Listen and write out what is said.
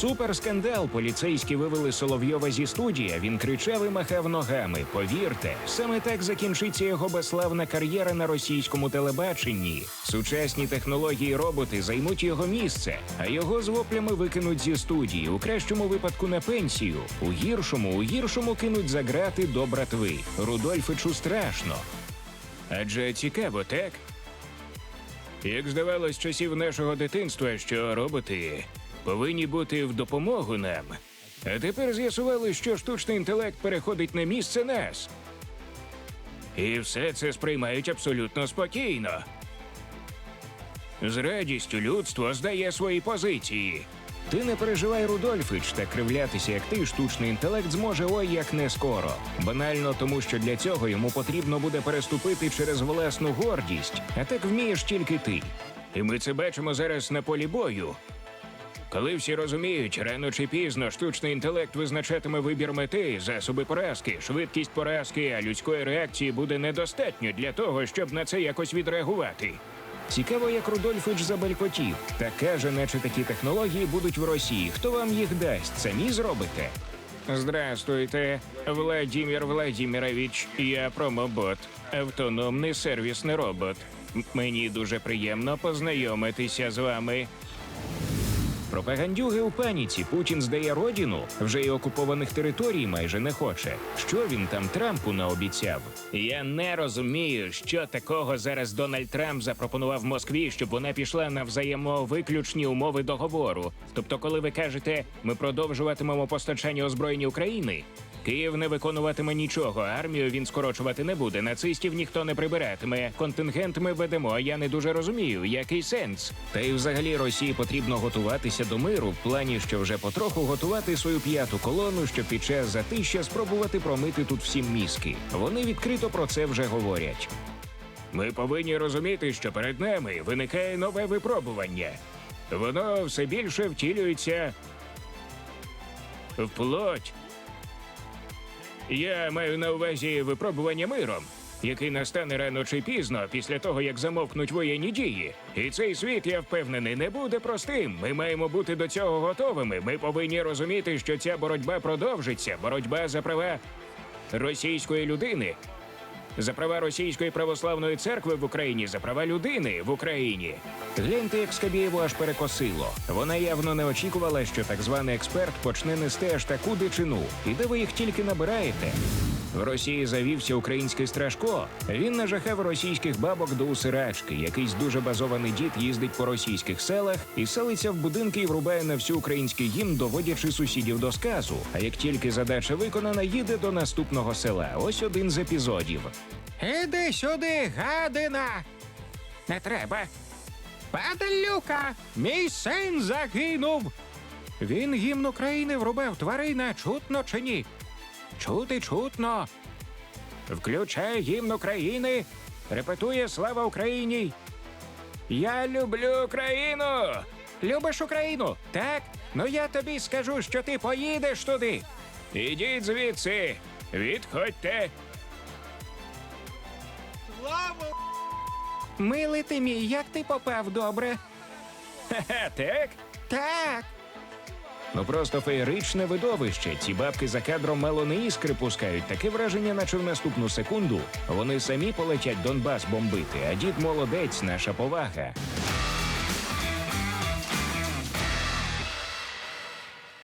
Суперскандал. Поліцейські вивели Соловйова зі студії. Він кричав і махав ногами. Повірте, саме так закінчиться його безславна кар'єра на російському телебаченні. Сучасні технології роботи займуть його місце, а його з воплями викинуть зі студії. У кращому випадку на пенсію. У гіршому, у гіршому кинуть за грати до братви. Рудольфичу страшно. Адже цікаво, так? Як здавалось, часів нашого дитинства, що роботи повинні бути в допомогу нам. А тепер з'ясували, що штучний інтелект переходить на місце нас. І все це сприймають абсолютно спокійно. З радістю людство здає свої позиції. Ти не переживай, Рудольфич, та кривлятися, як ти, штучний інтелект зможе ой як не скоро. Банально тому, що для цього йому потрібно буде переступити через власну гордість, а так вмієш тільки ти. І ми це бачимо зараз на полі бою. Коли всі розуміють, рано чи пізно штучний інтелект визначатиме вибір мети, засоби поразки, швидкість поразки, а людської реакції буде недостатньо для того, щоб на це якось відреагувати. Цікаво, як Рудольфич забелькотів та каже, наче такі технології будуть в Росії. Хто вам їх дасть? Самі зробите? Здрастуйте, Владимир Владимирович. Я промобот, автономний сервісний робот. Мені дуже приємно познайомитися з вами. Пропагандюги у паніці. Путін здає родину. Вже й окупованих територій майже не хоче. Що він там Трампу наобіцяв? Я не розумію, що такого зараз Дональд Трамп запропонував Москві, щоб вона пішла на взаємовиключні умови договору. Тобто, коли ви кажете, ми продовжуватимемо постачання озброєння України. Київ не виконуватиме нічого, армію він скорочувати не буде. Нацистів ніхто не прибиратиме. Контингент ми ведемо. Я не дуже розумію, який сенс. Та й взагалі Росії потрібно готуватися до миру, в плані, що вже потроху готувати свою п'яту колону, щоб під час затища спробувати промити тут всім мізки. Вони відкрито про це вже говорять. Ми повинні розуміти, що перед нами виникає нове випробування. Воно все більше втілюється в плоть. Я маю на увазі випробування миром, який настане рано чи пізно після того, як замовкнуть воєнні дії. І цей світ, я впевнений, не буде простим. Ми маємо бути до цього готовими. Ми повинні розуміти, що ця боротьба продовжиться. Боротьба за права російської людини. За права російської православної церкви в Україні, за права людини в Україні. Гляньте, як Скабєєву аж перекосило. Вона явно не очікувала, що так званий експерт почне нести аж таку дичину. І де ви їх тільки набираєте? В Росії завівся український страшко. Він нажахав російських бабок до усирачки. Якийсь дуже базований дід їздить по російських селах і селиться в будинки і врубає на всю український гімн, доводячи сусідів до сказу. А як тільки задача виконана, їде до наступного села. Ось один з епізодів. Іди сюди, гадина! Не треба. Падалюка! Мій син загинув. Він гімн України врубав тварина, чутно чи ні? Чути чутно. Включає гімн України, репетує Слава Україні. Я люблю Україну. Любиш Україну? Так? Ну я тобі скажу, що ти поїдеш туди. Ідіть звідси, відходьте. Слава! Милий ти мій, як ти попав добре? Ха-ха, так? Так. Ну просто феєричне видовище. Ці бабки за кадром мало не іскри пускають. Таке враження, наче в наступну секунду вони самі полетять Донбас бомбити, а дід молодець, наша повага.